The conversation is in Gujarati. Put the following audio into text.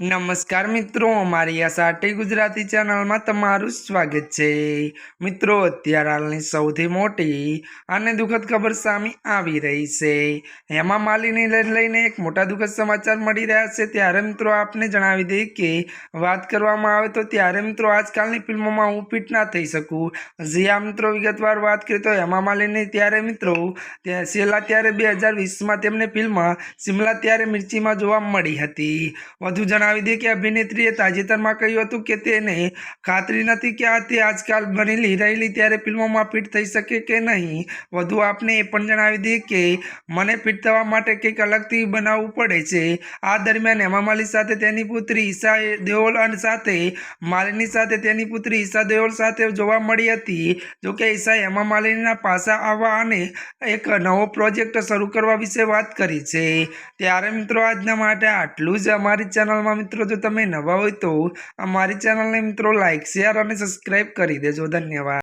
નમસ્કાર મિત્રો, અમારી આ સાટી ગુજરાતી ચેનલમાં તમારું સ્વાગત છે. મિત્રો, અત્યારે હાલની સૌથી મોટી અને દુઃખદ ખબર સામે આવી રહી છે. હેમા માલીને લઈને એક મોટા દુઃખદ સમાચાર મળી રહ્યા છે. ત્યારે મિત્રો, આપને જણાવી દઈએ કે વાત કરવામાં આવે તો ત્યારે મિત્રો, આજકાલની ફિલ્મોમાં હું ફિટ ના થઈ શકું. જી આ મિત્રો, વિગતવાર વાત કરીએ તો હેમા માલિની ત્યારે મિત્રો છેલ્લા ત્યારે બે હજાર વીસમાં તેમને ફિલ્મ શિમલા ત્યારે મિર્ચીમાં જોવા મળી હતી. વધુ જણાવી દઈએ કે અભિનેત્રીએ તાજેતરમાં કહ્યું હતું કે તેને ખાતરી નથી કે આ તે આજકાલ બનેલી રહેલી ત્યારે ફિલ્મોમાં ફિટ થઈ શકે કે નહીં. વધુ આપને એ પણ જણાવી દઈએ કે મને ફિટ થવા માટે કંઈક અલગથી બનાવવું પડે છે. આ દરમિયાન હેમા માલિની સાથે તેની પુત્રી ઈશા દેઓલ અને સાથે, માલિની સાથે તેની પુત્રી ઈશા દેઓલ સાથે જોવા મળી હતી. જોકે ઈશા હેમા માલિનીના પાસા આવવા અને એક નવો પ્રોજેક્ટ શરૂ કરવા વિશે વાત કરી છે. ત્યારે મિત્રો, આજના માટે આટલું જ. અમારી ચેનલમાં મિત્રો, જો તમે નવા હોય તો અમારી ચેનલને મિત્રો લાઇક શેર અને સબસ્ક્રાઈબ કરી દેજો. ધન્યવાદ.